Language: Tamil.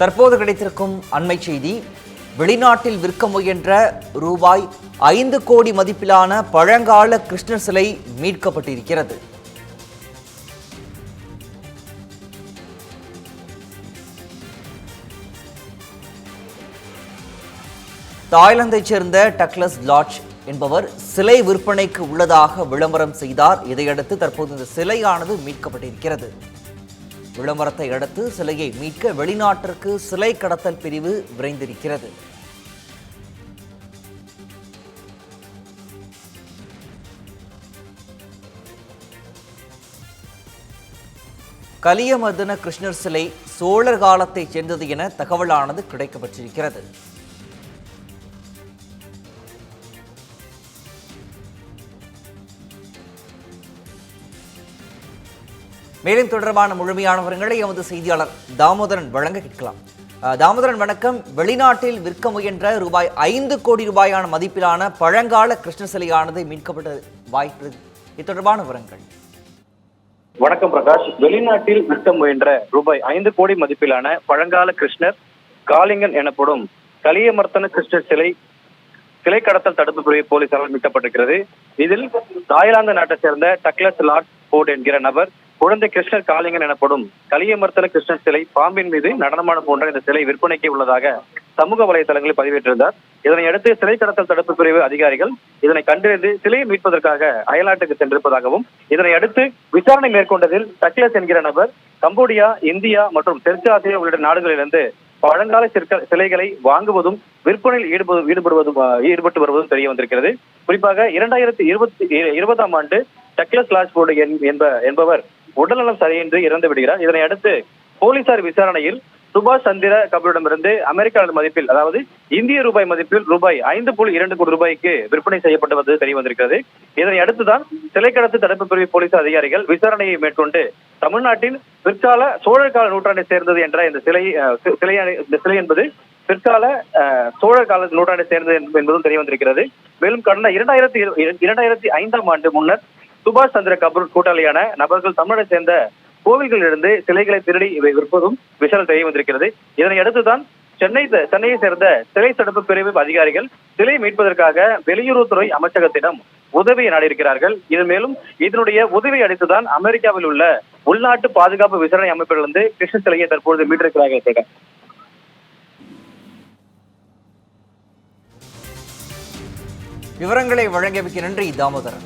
தற்போது கிடைத்திருக்கும் அண்மை செய்தி வெளிநாட்டில் விற்க முயன்ற ரூபாய் ஐந்து கோடி மதிப்பிலான பழங்கால கிருஷ்ணர் சிலை மீட்கப்பட்டிருக்கிறது. தாய்லாந்தைச் சேர்ந்த டக்லஸ் லாட்ஜ் என்பவர் சிலை விற்பனைக்கு உள்ளதாக விளம்பரம் செய்தார். இதையடுத்து தற்போது இந்த சிலையானது மீட்கப்பட்டிருக்கிறது. விளம்பரத்தை அடுத்து சிலையை மீட்க வெளிநாட்டிற்கு சிலை கடத்தல் பிரிவு விரைந்திருக்கிறது. கலியமர்தன கிருஷ்ணர் சிலை சோழர் காலத்தைச் சேர்ந்தது என தகவலானது கிடைக்கப்பட்டிருக்கிறது மேலும் தொடர்பான முழுமையான விவரங்களை எமது செய்தியாளர் தாமோதரன் வழங்க கேட்கலாம். தாமோதரன் வணக்கம். வெளிநாட்டில் விற்க முயன்ற ரூபாய் ஐந்து கோடி ரூபாயான மதிப்பிலான பழங்கால கிருஷ்ண சிலையானது மீட்கப்பட்ட வாய்ப்பு இது தொடர்பான விவரங்கள். வணக்கம் பிரகாஷ். வெளிநாட்டில் விற்க முயன்ற ரூபாய் ஐந்து கோடி மதிப்பிலான பழங்கால கிருஷ்ணர் காளிங்கன் எனப்படும் கலியமர்த்தன கிருஷ்ணர் சிலை சிலை கடத்தல் தடுப்பு பிரிவு போலீசாரால் மீட்கப்பட்டிருக்கிறது. இதில் தாய்லாந்து நாட்டை சேர்ந்த டக்லஸ் லார்ட் போர்ட் என்கிற நபர் குழந்தை கிருஷ்ணர் காளிங்கன் எனப்படும் கலியமர்த்தன கிருஷ்ணர் சிலை பாம்பின் மீது நடனமான போன்ற இந்த சிலை விற்பனைக்கு உள்ளதாக சமூக வலைதளங்களில் பதிவேற்றிருந்தார். இதனை அடுத்து சிலை கடத்தல் தடுப்பு பிரிவு அதிகாரிகள் இதனை கண்டறிந்து சிலையை மீட்பதற்காக அயல்நாட்டுக்கு சென்றிருப்பதாகவும் இதனை அடுத்து விசாரணை மேற்கொண்டதில் டக்லஸ் என்கிற நபர் கம்போடியா இந்தியா மற்றும் தெற்கு ஆசியா உள்ளிட்ட நாடுகளிலிருந்து பழங்கால சிலைகளை வாங்குவதும் விற்பனையில் ஈடுபடு ஈடுபடுவதும் ஈடுபட்டு வருவதும் தெரிய வந்திருக்கிறது. குறிப்பாக இரண்டாயிரத்தி இருபத்தி இருபதாம் ஆண்டு டக்லஸ் லாஜ்போர்டு என்ப என்பவர் உடல்நலம் சரியின்றி இறந்து விடுகிறார். இதனை அடுத்து போலீசார் விசாரணையில் சுபாஷ் சந்திர கபூரிடமிருந்து அமெரிக்க மதிப்பில் அதாவது இந்திய ரூபாய் மதிப்பில் ரூபாய் ஐந்து புள்ளி இரண்டு கோடி ரூபாய்க்கு விற்பனை செய்யப்பட்டு வந்தது தெரிய வந்திருக்கிறது. இதனை அடுத்துதான் சிலை கடத்து தடுப்பு பிரிவு போலீஸ் அதிகாரிகள் விசாரணையை மேற்கொண்டு தமிழ்நாட்டின் பிற்கால சோழர் கால நூற்றாண்டை சேர்ந்தது என்ற இந்த சிலை சிலை இந்த சிலை என்பது பிற்கால சோழர் கால நூற்றாண்டை சேர்ந்தது என்பதும் தெரிய வந்திருக்கிறது. மேலும் கடந்த இரண்டாயிரத்தி இரண்டாயிரத்தி ஐந்தாம் ஆண்டு முன்னர் சுபாஷ் சந்திர கபூர் கூட்டாளியான நபர்கள் தமிழரை சேர்ந்த கோவில்களிலிருந்து சிலைகளை திருடி இவை விற்பதும் விஷயம் தெரிய வந்திருக்கிறது. இதனை அடுத்துதான் சென்னை சென்னையை சேர்ந்த சிலை தடுப்பு பிரிவு அதிகாரிகள் சிலை மீட்பதற்காக வெளியுறவுத்துறை அமைச்சகத்திடம் உதவியை நாடியிருக்கிறார்கள். இது மேலும் இதனுடைய உதவி அடித்துதான் அமெரிக்காவில் உள்ள உள்நாட்டு பாதுகாப்பு விசாரணை அமைப்பிலிருந்து கிருஷ்ண சிலையை தற்பொழுது மீட்டிருக்கிறார்கள் சேகர். விவரங்களை வழங்கியமைக்கு நன்றி தாமோதரன்.